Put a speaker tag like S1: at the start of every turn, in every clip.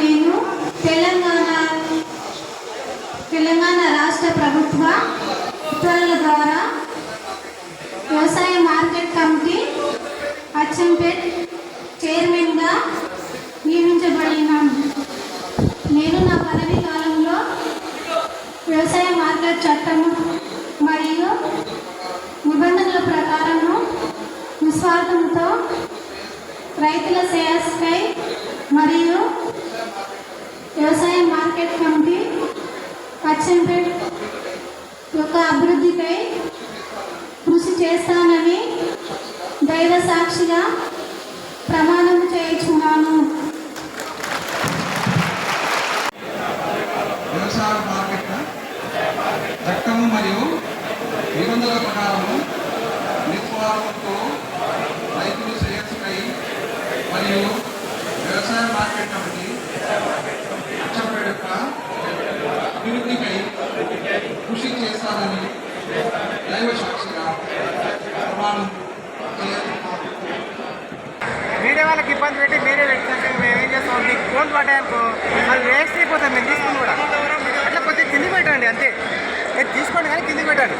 S1: నేను తెలంగాణ తెలంగాణ రాష్ట్ర ప్రభుత్వ ఉత్తర్వుల ద్వారా నిస్వార్థంతో రైతుల శ్రేయస్కై మరియు వ్యవసాయ మార్కెట్ కమిటీ అచ్చంపేట్ యొక్క అభివృద్ధికై కృషి చేస్తానని దైవ సాక్షిగా ప్రమాణం చేయించున్నాను.
S2: వ్యవసాయ మార్కెట్ చట్టము మరియు నిబంధనల ప్రకారము నిస్వార్థంతో మరియు వ్యవసాయ మార్కెట్ కమిటీ అచ్చంపేట యొక్క అభివృద్ధికై కృషి చేస్తానని దైవ సాక్షిగా ప్రమాణం
S3: మీడియా వాళ్ళకి ఇబ్బంది పెట్టి మీరే పెట్టినాక మేము ఏం చేస్తాం? మీకు ఫోన్ పడ్డాయనుకో అది వేస్ట్ అయిపోతాం మేము తీసుకుని కూడా అట్లా కొద్దిగా కింది పెట్టండి అంతే. తీసుకోండి కానీ కింది పెట్టండి.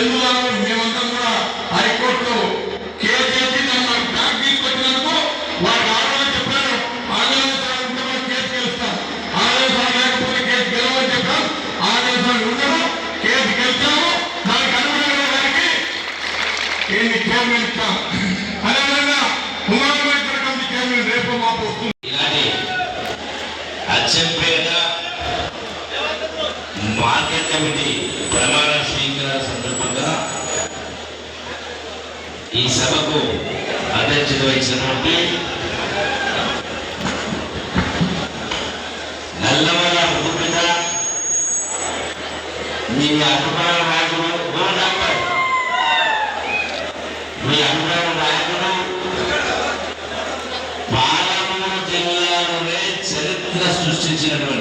S4: ఎవరు మేమంతా కూడా హైకోర్టులో కేసు చేసి నన్ను బ్యాక్ తీసుకొచ్చినందుకు వారికి ఆడవాళ్ళు చెప్పారు. ఆదేశాలు ఉంటే కేసు గెలుస్తాం. ఆదేశాలు లేకపోతే కేసు గెలవని చెప్పాం. ఆదేశాలు ఉండవు కేసు గెలిచాము. దానికి అనుగుణంగా ఏంటి చైర్మన్ ఇచ్చాం అదేవిధంగా ఉమామేశ్వర కమిటీ చైర్మన్ రేపు మాకు వస్తుంది.
S5: అచ్చంపేట మార్కెట్ కమిటీ ఈ సభకు అధ్యక్షత వహించినటువంటి నల్లమల భూమిద మీ అభిమాన నాయకుడు ఓ డాక్టర్ మీ అభిమాన నాయకుడు పాలమూరు జిల్లాలోనే చరిత్ర సృష్టించినటువంటి